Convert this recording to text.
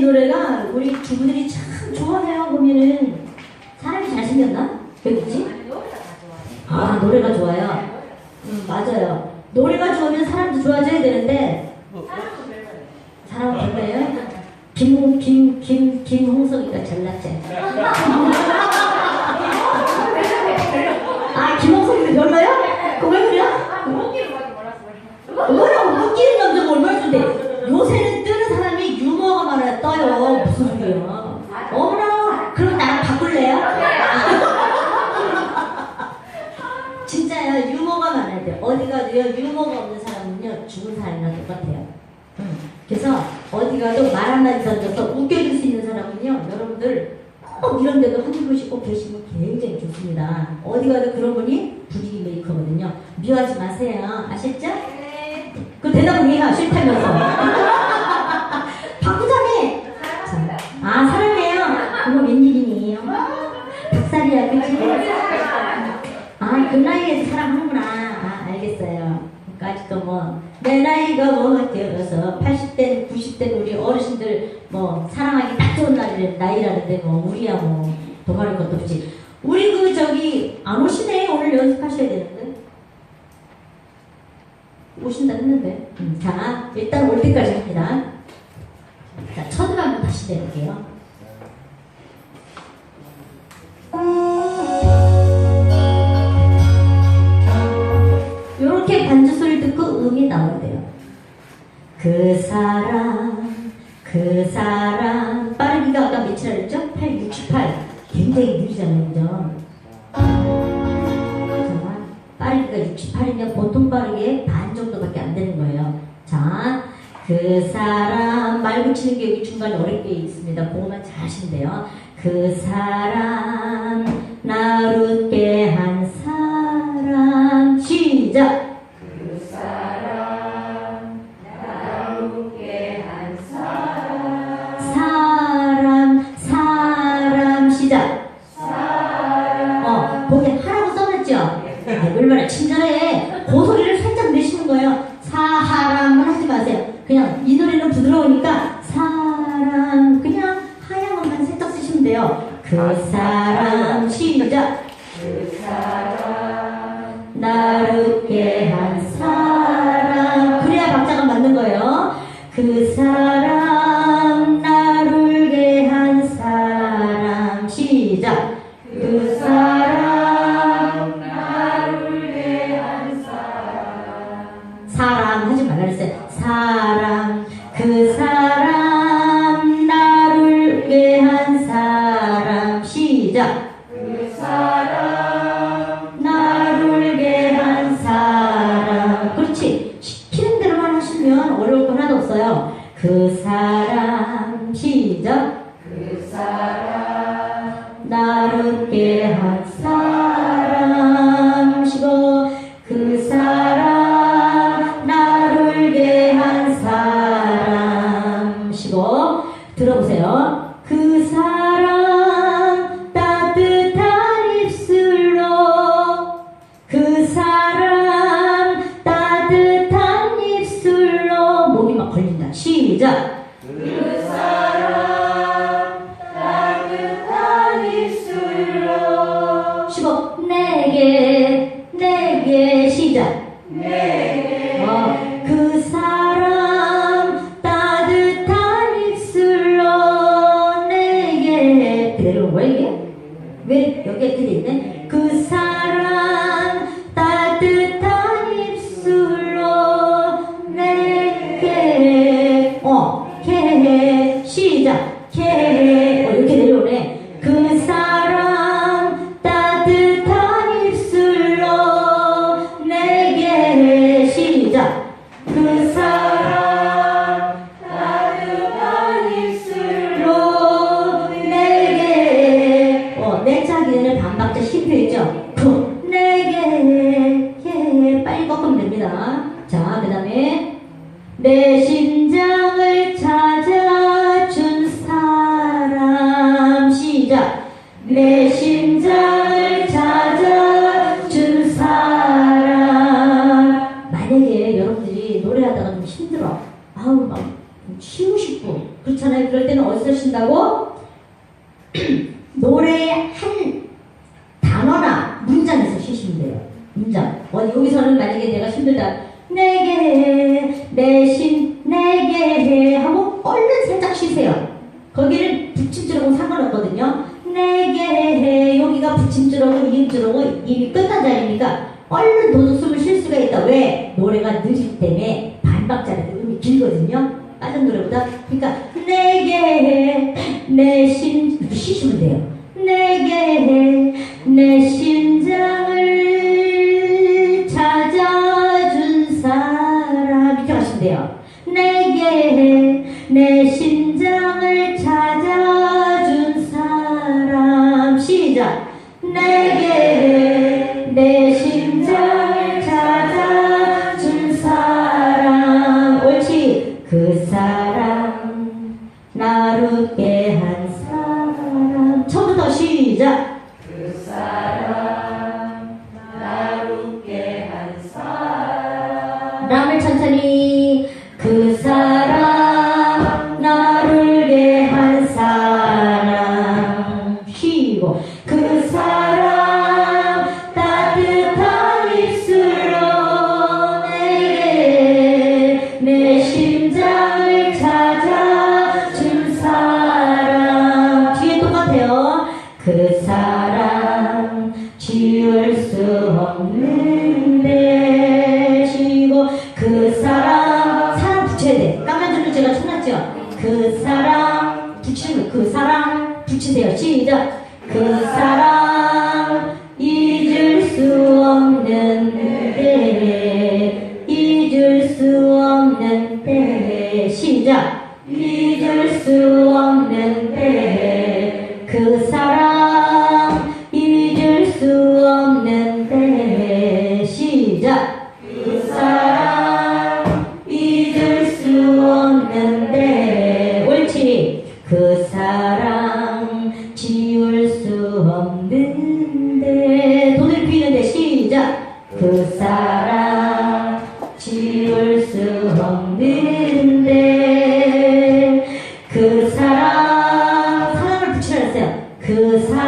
이 노래가 우리 주부들이 참 좋아해요 보면은 사람이 잘생겼나? 왜 그렇지? 아 노래가 좋아요. 음 맞아요. 노래가 좋으면 사람도 좋아져야 되는데 사람 별로예요? 김, 김, 김, 김홍석이가 잘났지. 아, 김홍석이도 별로야? 그왜 그래? 뭐라고 웃기는 남자가 얼마나 좋은데 요새는 뜨는 사람이 떠요. 무슨 소리야. 어머나, 그럼 나랑 바꿀래요? 진짜요, 유머가 많아야 돼요. 어디 가도요, 유머가 없는 사람은요, 죽은 사람이랑 똑같아요. 음. 그래서 어디 가도 말 한마디 던져서 웃겨줄 수 있는 사람은요, 여러분들 꼭 이런 데도 한 분씩 꼭 계시면 굉장히 좋습니다. 어디 가도 그런 분이 분위기 메이커거든요. 미워하지 마세요. 아셨죠? 그 대답을 해야 싫다면서. 바꾸자며! 자, 아, 사랑해요. 그거 웬일이니? 닭살이야, 그치? 아, 그 나이에서 사랑하는구나. 아, 알겠어요. 그러니까 아직도 뭐, 내 나이가 뭐, 되어서 80대, 90대 우리 어르신들 뭐, 사랑하기 딱 좋은 나이, 나이라는데 뭐, 우리야 뭐, 도망할 것도 없지. 우리 그, 저기, 안 오시네. 오늘 연습하셔야 되는데. 오신다 했는데. 음, 자, 일단 올 때까지 합니다. 자, 첫을 한번 다시 내볼게요. 그 사람, 그 사람. 빠르기가 아까 몇이라 그랬죠? 8, 68. 굉장히 느리잖아요, 그죠? 빠르기가 68이면 보통 빠르게 반 정도밖에 안 되는 거예요. 자, 그 사람 말 붙이는 게 여기 중간에 어렵게 있습니다. 그거만 잘 하시면 돼요. 그 사람 날 웃게 한 사람 사람 하지 말라 그랬어요. 사람 그 사람 날 울게 한 사람 시작. 날 울게 한 사람 그렇지 시키는 대로만 하시면 어려울 거 하나도 없어요 그 사람 그 사람 따뜻한 입술로 목이 막 걸린다. 시작 문장에서 쉬시면 돼요. 문장. 어, 여기서는 만약에 내가 힘들다. 내게 해, 내심 내게 해 하고 얼른 살짝 쉬세요. 거기는 붙임줄하고 상관없거든요. 내게 해 여기가 붙임줄하고 이음줄하고 이미 끝난 자리니까 얼른 도둑 숨을 쉴 수가 있다. 왜? 노래가 느릴 때문에 반박자리 음이 길거든요. 다른 노래보다 그러니까 내게 해, 내심 쉬시면 돼요. 내게 해, 시작. 내게 해, 내 심장을 찾아준 사람. 옳지. 그 사람 나를 웃게 한 사람. 처음부터 시작. 그 사람 쉬고 그 사람 따뜻한 입술로 내게 내 심장을 찾아준 사람 뒤에 똑같아요. 그 사람 지울 수 없는데 쉬고 그 사람 사람 붙여야 돼. 깜짝줄을 제가 쳐놨죠? 그 사람 붙이는 거그 사람 붙이세요. 시작 그 사람 잊을 수 없는데 잊을 수 없는데 시작. 잊을 수 없는데 그 사람 사람 사